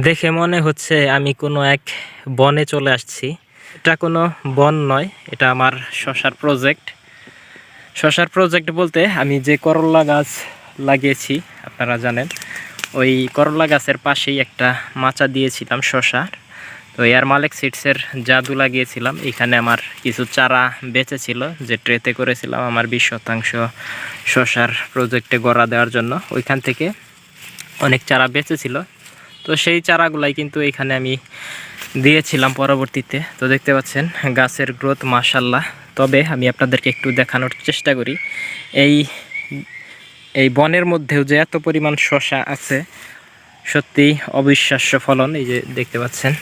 দেখে মনে হচ্ছে আমি কোনো এক বনে চলে আসছি। এটা কোনো বন নয়, এটা আমার শশার প্রজেক্ট শশার প্রজেক্ট বলতে আমি যে করলা গাছ লাগিয়েছি, আপনারা জানেন, ওই করলা গাছের পাশেই একটা মাচা দিয়েছিলাম শশার। তো এয়ার মালিক সিডসের জাদু লাগিয়েছিলাম, এখানে আমার কিছু চারা বেঁচে ছিল যে ট্রেতে করেছিলাম আমার বিশ শতাংশ শশার প্রজেক্টে গড়া দেওয়ার জন্য। ওইখান থেকে অনেক চারা বেঁচে ছিল তো সেই চারাগুলাই কিন্তু এখানে আমি দিয়েছিলাম পরবর্তীতে। তো দেখতে পাচ্ছেন, গাছের গ্রোথ মাশাল্লাহ তবে আমি আপনাদেরকে একটু দেখানোর চেষ্টা করি। এই এই বনের মধ্যেও যে এত পরিমাণ শশা আছে সত্যি অবিশ্বাস্য ফলন। এই যে দেখতে পাচ্ছেন,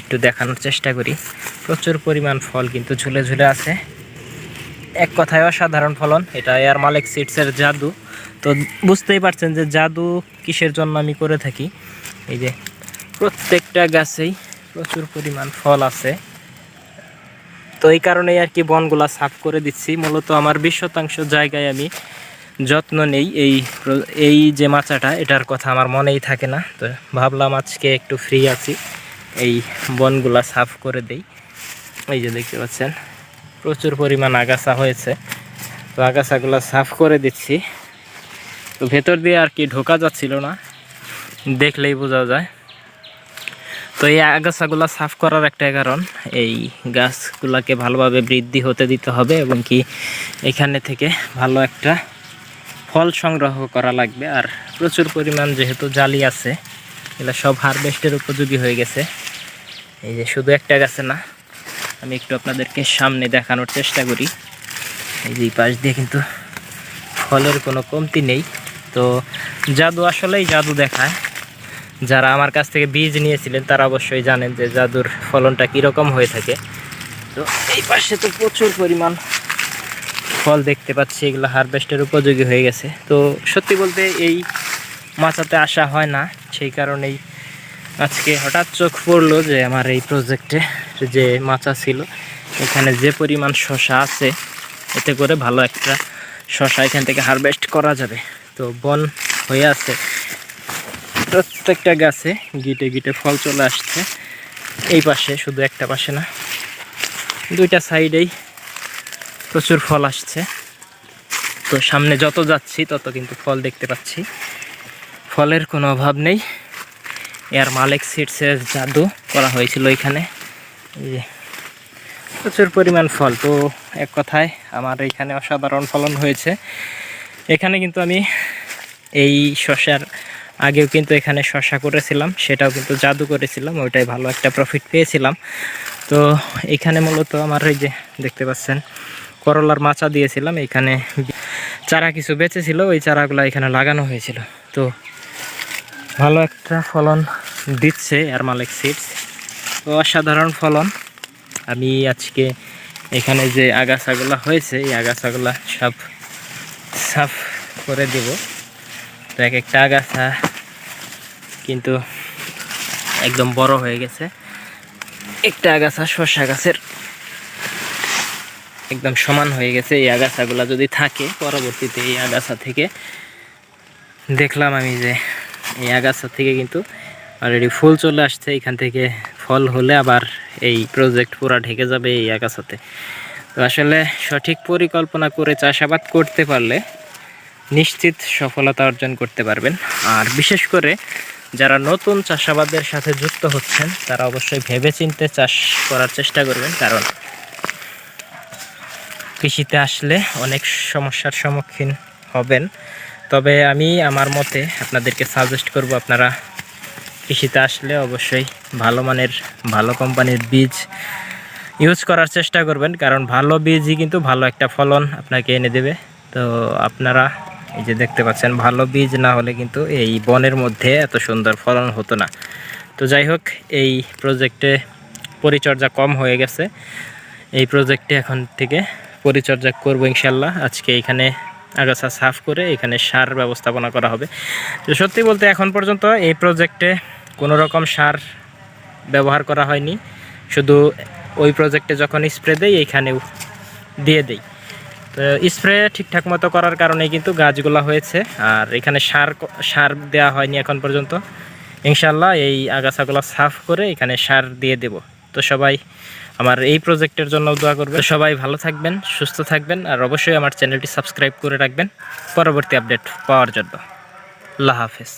একটু দেখানোর চেষ্টা করি। প্রচুর পরিমাণ ফল কিন্তু ঝুলে ঝুলে আছে। এক কথায় অসাধারণ ফলন। এটা এয়ার মালিক সিডসের জাদু। তো বুঝতেই পারছেন যে জাদু কিসের জন্য আমি করে থাকি? এই যে প্রত্যেকটা গাছেই প্রচুর পরিমাণ ফল আছে। তো এই কারণেই আর কি বনগুলা সাফ করে দিচ্ছি। মূলত আমার বিশ শতাংশ জায়গায় আমি যত্ন নেই এই এই যে মাচাটা, এটার কথা আমার মনেই থাকে না। তো ভাবলাম আজকে একটু ফ্রি আছি, এই বনগুলা সাফ করে দেই। এই যে দেখতে পাচ্ছেন, প্রচুর পরিমাণ আগাছা হয়েছে। তো আগাছাগুলো সাফ করে দিচ্ছি। তো ভেতর দিয়ে আর কি ঢোকা যাচ্ছিল না। দেখলেই বোঝা যায়। তো এই আগাছাগুলো সাফ করার একটা কারণ, এই গাছগুলোকে ভালোভাবে বৃদ্ধি হতে দিতে হবে এবং কি এখানে থেকে ভালো একটা ফল সংগ্রহ করা লাগবে। আর প্রচুর পরিমাণ যেহেতু জালি আছে, এগুলো সব হারভেস্টের উপযোগী হয়ে গেছে। এই যে শুধু একটা গাছে না, আমি একটু আপনাদেরকে সামনে দেখানোর চেষ্টা করি। এই যে পাশ দিয়ে কিন্তু ফলের কোনো কমতি নেই। তো জাদু আসলেই জাদু দেখায়। যারা আমার কাছ থেকে বীজ নিয়েছিলেন, তারা অবশ্যই জানেন যে জাদুর ফলনটা কীরকম হয়ে থাকে। তো এই পাশে তো প্রচুর পরিমাণ ফল দেখতে পাচ্ছি, এগুলো হারভেস্টের উপযোগী হয়ে গেছে। তো সত্যি বলতে এই মাচাতে আসা হয় না, সেই কারণেই আজকে হঠাৎ চোখ পড়ল যে আমার এই প্রজেক্টে যে মাচা ছিল, এখানে যে পরিমাণ শশা আছে, এতে করে ভালো একটা শশা এখান থেকে হারভেস্ট করা যাবে। তো বন হয়ে আছে। প্রত্যেকটা গাছে গিটে গিটে ফল চলে আসছে। এই পাশে, শুধু একটা পাশে না, দুইটা সাইডেই প্রচুর ফল আসছে। তো সামনে যত যাচ্ছি, তত কিন্তু ফল দেখতে পাচ্ছি। ফলের কোনো অভাব নেই। এর মালিক সিডসের জাদু করা হয়েছিল এখানে। প্রচুর পরিমাণ ফল। তো এক কথায়, আমার এখানে অসাধারণ ফলন হয়েছে। এখানে কিন্তু আমি এই শশার আগেও কিন্তু এখানে শশা করেছিলাম, সেটাও কিন্তু জাদু করেছিলাম, ওইটাই ভালো একটা প্রফিট পেয়েছিলাম। তো এখানে মূলত আমার এই যে দেখতে পাচ্ছেন, করলার মাচা দিয়েছিলাম, এখানে চারা কিছু বেঁচেছিল, ওই চারাগুলো এখানে লাগানো হয়েছিল। তো ভালো একটা ফলন দিচ্ছে আর মালিক সিডস তো অসাধারণ ফলন। আমি আজকে এখানে যে আগাছাগুলো হয়েছে, এই আগাছাগুলো সব সাফ করে দেব। তো এক একটা আগাছা কিন্তু একদম বড় হয়ে গেছে। একটা আগাছা শসা গাছের একদম সমান হয়ে গেছে। এই আগাছাগুলো যদি থাকে পরবর্তীতে এই আগাছা থেকে। দেখলাম আমি যে এই আগাছা থেকে কিন্তু অলরেডি ফুল চলে আসছে। এখান থেকে ফল হলে আবার এই প্রজেক্ট পুরা ঢেকে যাবে এই আগাছাতে। তো আসলে সঠিক পরিকল্পনা করে চাষাবাদ করতে পারলে নিশ্চিত সফলতা অর্জন করতে পারবেন। আর বিশেষ করে যারা নতুন চাষাবাদের সাথে যুক্ত হচ্ছেন, তারা অবশ্যই ভেবেচিন্তে চাষ করার চেষ্টা করবেন। কারণ কৃষিতে আসলে অনেক সমস্যার সম্মুখীন হবেন। তবে আমি আমার মতে আপনাদেরকে সাজেস্ট করব, আপনারা কৃষিতে আসলে অবশ্যই ভালো মানের, ভালো কোম্পানির বীজ ইউজ করার চেষ্টা করবেন। কারণ ভালো বীজই কিন্তু ভালো একটা ফলন আপনাকে এনে দেবে। তো আপনারা এই যে দেখতে পাচ্ছেন, ভালো বীজ না হলে কিন্তু এই বনের মধ্যে এত সুন্দর ফলন হতো না। তো যাই হোক, এই প্রজেক্টে পরিচর্যা কম হয়ে গেছে। এই প্রজেক্টে এখন থেকে পরিচর্যা করব ইনশাল্লাহ আজকে এখানে আগাছা সাফ করে এখানে সার ব্যবস্থাপনা করা হবে। তো সত্যি বলতে এখন পর্যন্ত এই প্রজেক্টে কোনো রকম সার ব্যবহার করা হয়নি। শুধু ওই প্রজেক্টে যখন স্প্রে দেই এইখানেও দিয়ে দেই। তো স্প্রে ঠিকঠাক মতো করার কারণে কিন্তু গাছগুলো হয়েছে। আর এখানে সার সার দেওয়া হয়নি এখন পর্যন্ত। ইনশাল্লাহ এই আগাছাগুলো সাফ করে এখানে সার দিয়ে দেব। তো সবাই আমার এই প্রজেক্টের জন্য দোয়া করবেন। তো সবাই ভালো থাকবেন, সুস্থ থাকবেন, আর অবশ্যই আমার চ্যানেলটি সাবস্ক্রাইব করে রাখবেন। পরবর্তী আপডেট পাওয়ার জন্য। আল্লাহ হাফেজ।